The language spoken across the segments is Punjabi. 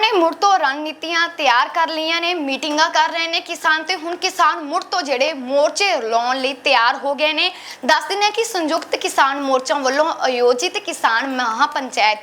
ਨੇ ਮੁੜ ਤੋਂ ਰਣਨੀਤੀਆਂ ਤਿਆਰ ਕਰ ਲਈਆਂ ਨੇ, ਮੀਟਿੰਗਾਂ ਕਰ ਰਹੇ ਨੇ ਕਿਸਾਨ ਤੇ ਹੁਣ ਕਿਸਾਨ ਮੁੜ ਤੋਂ ਜਿਹੜੇ ਮੋਰਚੇ ਲਾਉਣ ਲਈ ਤਿਆਰ ਹੋ ਗਏ ਨੇ। ਦੱਸ ਦਿੰਦੇ ਹਾਂ ਕਿ ਸੰਯੁਕਤ ਕਿਸਾਨ ਮੋਰਚਾ ਵੱਲੋਂ ਆਯੋਜਿਤ ਕਿਸਾਨ ਮਹਾ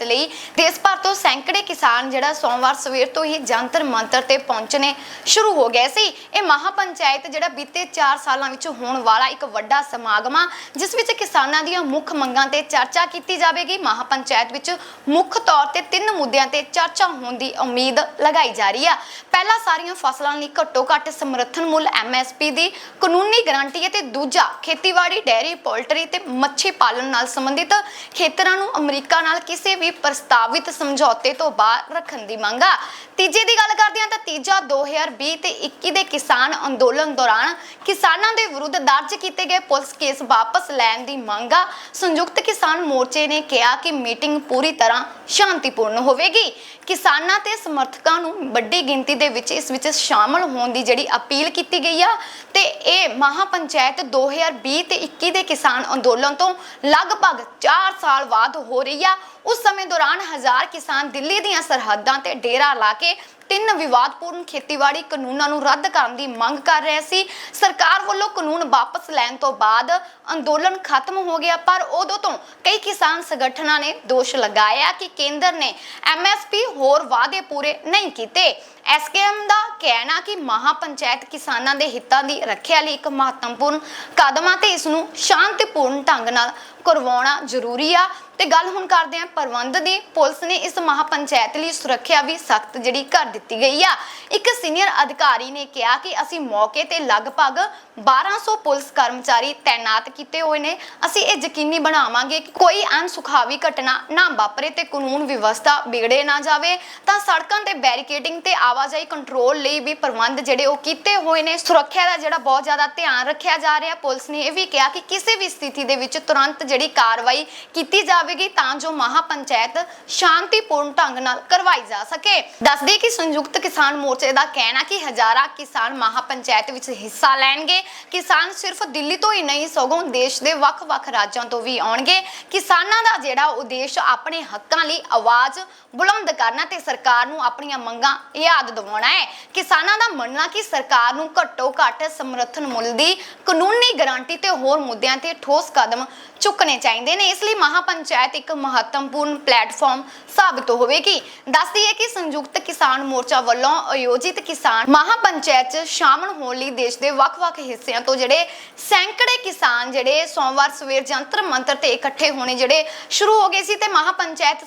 ਲਈ ਦੇਸ਼ ਭਰ ਤੋਂ ਸੈਂਕੜੇ ਕਿਸਾਨ ਜਿਹੜਾ ਸੋਮਵਾਰ ਸਵੇਰ ਤੋਂ ਹੀ ਜੰਤਰ ਮੰਤਰ ਤੇ ਪਹੁੰਚਣੇ ਸ਼ੁਰੂ ਹੋ ਗਏ ਸੀ। ਇਹ ਮਹਾ ਪੰਚਾਇਤ ਜਿਹੜਾ ਬੀਤੇ 4 ਸਾਲਾਂ ਵਿੱਚ ਹੋਣ ਵਾਲਾ ਇੱਕ ਵੱਡਾ ਸਮਾਗਮ ਆ, ਜਿਸ ਵਿੱਚ ਕਿਸਾਨਾਂ ਦੀਆਂ ਮੁੱਖ ਮੰਗਾਂ ਤੇ ਚਰਚਾ ਕੀਤੀ ਜਾਵੇਗੀ। ਮਹਾ ਪੰਚਾਇਤ ਵਿੱਚ ਮੁੱਖ ਤੌਰ ਤੇ ਤਿੰਨ ਮੁੱਦਿਆਂ ਤੇ ਚਰਚਾ ਹੋਣ ਦੀ ਉਮੀਦ ਲਗਾਈ ਜਾ ਰਹੀ ਆ। ਪਹਿਲਾ ਸਾਰੀਆਂ ਫਸਲਾਂ ਲਈ ਘੱਟੋ ਘੱਟ ਸਮਰਥਨ ਮੁੱਲ ਐਮਐਸਪੀ ਦੀ ਕਾਨੂੰਨੀ ਗਾਰੰਟੀ ਹੈ ਤੇ ਦੂਜਾ ਖੇਤੀਬਾੜੀ ਡੈਰੀ ਪੋਲਟਰੀ ਤੇ ਮੱਛੀ ਪਾਲਣ ਨਾਲ ਸੰਬੰਧਿਤ ਖੇਤਰਾਂ ਨੂੰ ਅਮਰੀਕਾ ਨਾਲ ਕਿਸੇ ਵੀ ਪ੍ਰਸਤਾਵਿਤ ਸਮਝੌਤੇ ਤੋਂ ਬਾਹਰ ਰੱਖਣ ਦੀ ਮੰਗ ਆ। ਤੀਜੇ ਦੀ ਗੱਲ ਕਰਦੇ ਹਾਂ ਤਾਂ ਤੀਜਾ 2020 ਤੇ 21 ਦੇ ਕਿਸਾਨ ਅੰਦੋਲਨ ਦੌਰਾਨ ਕਿਸਾਨਾਂ ਦੇ ਵਿਰੁੱਧ ਦਰਜ ਕੀਤੇ ਗਏ ਪੁਲਿਸ ਕੇਸ ਵਾਪਸ ਲੈਣ ਦੀ ਮੰਗ ਆ। ਸੰਯੁਕਤ ਕਿਸਾਨ ਮੋਰਚੇ ਨੇ ਕਿਹਾ ਕਿ ਮੀਟਿੰਗ ਪੂਰੀ ਤਰ੍ਹਾਂ ਸ਼ਾਂਤੀਪੂਰਨ ਹੋਵੇਗੀ। ਕਿਸਾਨਾਂ ਤੇ ਸਮਰਥਕਾਂ ਨੂੰ ਵੱਡੀ ਗਿਣਤੀ ਦੇ ਵਿੱਚ ਇਸ ਵਿੱਚ ਸ਼ਾਮਲ ਹੋਣ ਦੀ ਜਿਹੜੀ ਅਪੀਲ ਕੀਤੀ ਗਈ ਆ ਤੇ ਇਹ ਮਹਾ ਪੰਚਾਇਤ 2020 ਤੇ 21 ਦੇ ਕਿਸਾਨ ਅੰਦੋਲਨ ਤੋਂ ਲਗਭਗ 4 ਸਾਲ ਬਾਅਦ ਹੋ ਰਹੀ ਆ। ਉਸ ਸਮੇਂ ਦੌਰਾਨ ਹਜ਼ਾਰ ਕਿਸਾਨ ਦਿੱਲੀ ਦੀਆਂ ਸਰਹੱਦਾਂ ਤੇ ਡੇਰਾ ਲਾ ਕੇ ਤਿੰਨ ਵਿਵਾਦਪੂਰਨ ਖੇਤੀਬਾੜੀ ਕਾਨੂੰਨਾਂ ਨੂੰ ਰੱਦ ਕਰਨ ਦੀ ਮੰਗ ਕਰ ਰਹੇ ਸੀ। ਸਰਕਾਰ ਵੱਲੋਂ ਕਾਨੂੰਨ ਵਾਪਸ ਲੈਣ ਤੋਂ ਬਾਅਦ ਅੰਦੋਲਨ ਖਤਮ ਹੋ ਗਿਆ, ਪਰ ਉਦੋਂ ਤੋਂ ਕਈ ਕਿਸਾਨ ਸੰਗਠਨਾਂ ਨੇ ਦੋਸ਼ ਲਗਾਇਆ ਕਿ ਕੇਂਦਰ ਨੇ ਐਮਐਸਪੀ ਹੋਰ ਵਾਅਦੇ ਪੂਰੇ ਨਹੀਂ ਕੀਤੇ। ਐਸਕੇਐਮ ਦਾ ਕਹਿਣਾ ਕਿ ਮਹਾ ਪੰਚਾਇਤ ਕਿਸਾਨਾਂ ਦੇ ਹਿੱਤਾਂ ਦੀ ਰੱਖਿਆ ਲਈ ਇੱਕ ਮਹੱਤਵਪੂਰਨ ਕਦਮ ਆ ਤੇ ਇਸ ਨੂੰ ਸ਼ਾਂਤੀਪੂਰਨ ਢੰਗ ਨਾਲ ਕਰਵਾਉਣਾ ਜ਼ਰੂਰੀ ਆ। ਤੇ ਗੱਲ ਹੁਣ ਕਰਦੇ ਆਂ ਪ੍ਰਬੰਧ ਦੀ। ਪੁਲਿਸ ਨੇ ਇਸ ਮਹਾ ਪੰਚਾਇਤ ਲਈ ਸੁਰੱਖਿਆ ਵੀ ਸਖਤ ਜਿਹੜੀ ਕਰ ਦਿੱਤੀ ਗਈ ਆ। ਇੱਕ ਸੀਨੀਅਰ ਅਧਿਕਾਰੀ ਨੇ ਕਿਹਾ ਕਿ ਅਸੀਂ ਮੌਕੇ ਤੇ ਲਗਭਗ 1200 ਪੁਲਿਸ ਕਰਮਚਾਰੀ ਤਾਇਨਾਤ ਕੀਤੇ ਹੋਏ ਨੇ। ਅਸੀਂ ਇਹ ਯਕੀਨੀ ਬਣਾਵਾਂਗੇ ਕਿ ਕੋਈ ਅਨਸੁਖਾਵੀ ਘਟਨਾ ਨਾ ਵਾਪਰੇ ਤੇ ਕਾਨੂੰਨ ਵਿਵਸਥਾ ਵਿਗੜੇ ਨਾ ਜਾਵੇ। ਤਾਂ ਸੜਕਾਂ ਤੇ ਬੈਰੀਕੇਡਿੰਗ ਤੇ ਆਵਾਜਾਈ ਕੰਟਰੋਲ ਲਈ ਵੀ ਪ੍ਰਬੰਧ ਜਿਹੜੇ ਉਹ ਕੀਤੇ ਹੋਏ ਨੇ। ਸੁਰੱਖਿਆ ਦਾ ਜਿਹੜਾ ਬਹੁਤ ਜ਼ਿਆਦਾ ਧਿਆਨ ਰੱਖਿਆ ਜਾ ਰਿਹਾ। ਪੁਲਿਸ ਨੇ ਇਹ ਵੀ ਕਿਹਾ ਕਿ ਕਿਸੇ ਵੀ ਸਥਿਤੀ ਦੇ ਵਿੱਚ ਤੁਰੰਤ ਜਿਹੜੀ ਕਾਰਵਾਈ ਕੀਤੀ ਜਾਵੇ। ਜਾਵੇਗੀ ਤਾਂ ਜੋ ਮਹਾ ਪੰਚਾਇਤ ਸ਼ਾਂਤੀਪੂਰਨ ਢੰਗ ਨਾਲ ਕਰਵਾਈ ਜਾ ਸਕੇ। ਦੱਸਦੇ ਕਿ ਸੰਯੁਕਤ ਕਿਸਾਨ ਮੋਰਚੇ ਦਾ ਕਹਿਣਾ ਕਿ ਹਜ਼ਾਰਾਂ ਕਿਸਾਨ ਮਹਾ ਪੰਚਾਇਤ ਵਿੱਚ ਹਿੱਸਾ ਲੈਣਗੇ। ਕਿਸਾਨ ਸਿਰਫ ਦਿੱਲੀ ਤੋਂ ਹੀ ਨਹੀਂ, ਸਗੋਂ ਦੇਸ਼ ਦੇ ਵੱਖ-ਵੱਖ ਰਾਜਾਂ ਤੋਂ ਵੀ ਆਉਣਗੇ। ਕਿਸਾਨਾਂ ਦਾ ਜਿਹੜਾ ਉਦੇਸ਼ ਆਪਣੇ ਹੱਕਾਂ ਲਈ ਆਵਾਜ਼ ਬੁਲੰਦ ਕਰਨਾ ਤੇ ਸਰਕਾਰ ਨੂੰ ਆਪਣੀਆਂ ਮੰਗਾਂ ਯਾਦ ਦਿਵਾਉਣਾ ਹੈ। ਕਿਸਾਨਾਂ ਦਾ ਮੰਨਣਾ ਕਿ ਸਰਕਾਰ ਨੂੰ ਘੱਟੋ ਘੱਟ ਸਮਰਥਨ ਮੁੱਲ ਦੀ ਕਾਨੂੰਨੀ ਗਾਰੰਟੀ ਤੇ ਹੋਰ ਮੁੱਦਿਆਂ ਤੇ ਠੋਸ ਕਦਮ ਚੁੱਕਣੇ ਚਾਹੀਦੇ ਨੇ। ਇਸ ਲਈ ਮਹਾ ਪੰਚਾਇਤ ਇੱਕ ਮਹੱਤਵਪੂਰਨ ਪਲੇਟਫਾਰਮ ਸਾਬਤ ਹੋਵੇਗੀ। ਦੱਸਦੀ ਹੈ ਕਿ ਸੰਯੁਕਤ ਕਿਸਾਨ ਮੋਰਚਾ ਵੱਲੋਂ ਆਯੋਜਿਤ ਕਿਸਾਨ ਮਹਾ 'ਚ ਸ਼ਾਮਲ ਹੋਣ ਲਈ ਦੇਸ਼ ਦੇ ਵੱਖ-ਵੱਖ ਹਿੱਸਿਆਂ ਤੋਂ ਜਿਹੜੇ ਸੈਂਕੜੇ ਕਿਸਾਨ ਜਿਹੜੇ ਸੋਮਵਾਰ ਸਵੇਰ ਜੰਤਰ ਮੰਤਰ ਤੇ ਇਕੱਠੇ ਹੋਣੇ ਜਿਹੜੇ ਸ਼ੁਰੂ ਹੋ ਗਏ ਸੀ ਤੇ ਮਹਾ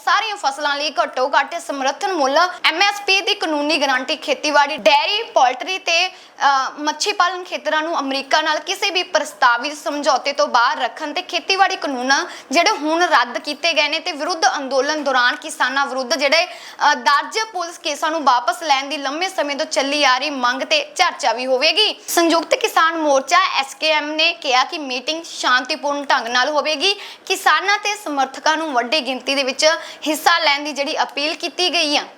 ਸਾਰੀਆਂ ਫਸਲਾਂ ਲਈ ਘੱਟੋ ਘੱਟ ਸਮਰਥਨ ਮੁੱਲ ਐਮਐਸਪੀ ਦੀ ਕਾਨੂੰਨੀ ਗਾਰੰਟੀ ਖੇਤੀਬਾੜੀ, ਡੈਰੀ, ਪੋਲਟਰੀ ਤੇ ਮੱਛੀ ਪਾਲਣ ਖੇਤਰਾਂ ਨੂੰ ਅਮਰੀਕਾ ਨਾਲ ਕਿਸੇ ਵੀ ਪ੍ਰਸਤਾਵਿਤ ਸਮਝੌਤੇ ਤੋਂ ਬਾਹਰ ਰੱਖਣ ਤੇ ਖੇਤੀਬਾੜੀ ਕਾਨੂੰਨ ਜਿਹੜੇ ਹੁਣ ਰੱਦ ਕੀਤੇ ਗਏ ਨੇ ਤੇ ਵਿਰੁੱਧ ਅੰਦੋਲਨ ਦੌਰਾਨ ਕਿਸਾਨਾਂ ਵਿਰੁੱਧ ਜਿਹੜੇ ਦਰਜ ਪੁਲਿਸ ਕੇਸਾਂ ਨੂੰ ਵਾਪਸ ਲੈਣ ਦੀ ਲੰਮੇ ਸਮੇਂ ਤੋਂ ਚੱਲੀ ਆ ਰਹੀ ਮੰਗ ਤੇ ਚਰਚਾ ਵੀ ਹੋਵੇਗੀ। ਸੰਯੁਕਤ ਕਿਸਾਨ ਮੋਰਚਾ ਐਸਕੇਐਮ ਨੇ ਕਿਹਾ ਕਿ ਮੀਟਿੰਗ ਸ਼ਾਂਤੀਪੂਰਨ ਢੰਗ ਨਾਲ ਹੋਵੇਗੀ। ਕਿਸਾਨਾਂ ਤੇ ਸਮਰਥਕਾਂ ਨੂੰ ਵੱਡੀ ਗਿਣਤੀ ਦੇ ਵਿੱਚ ਹਿੱਸਾ ਲੈਣ ਦੀ ਜਿਹੜੀ ਅਪੀਲ ਕੀਤੀ ਗਈ ਆ।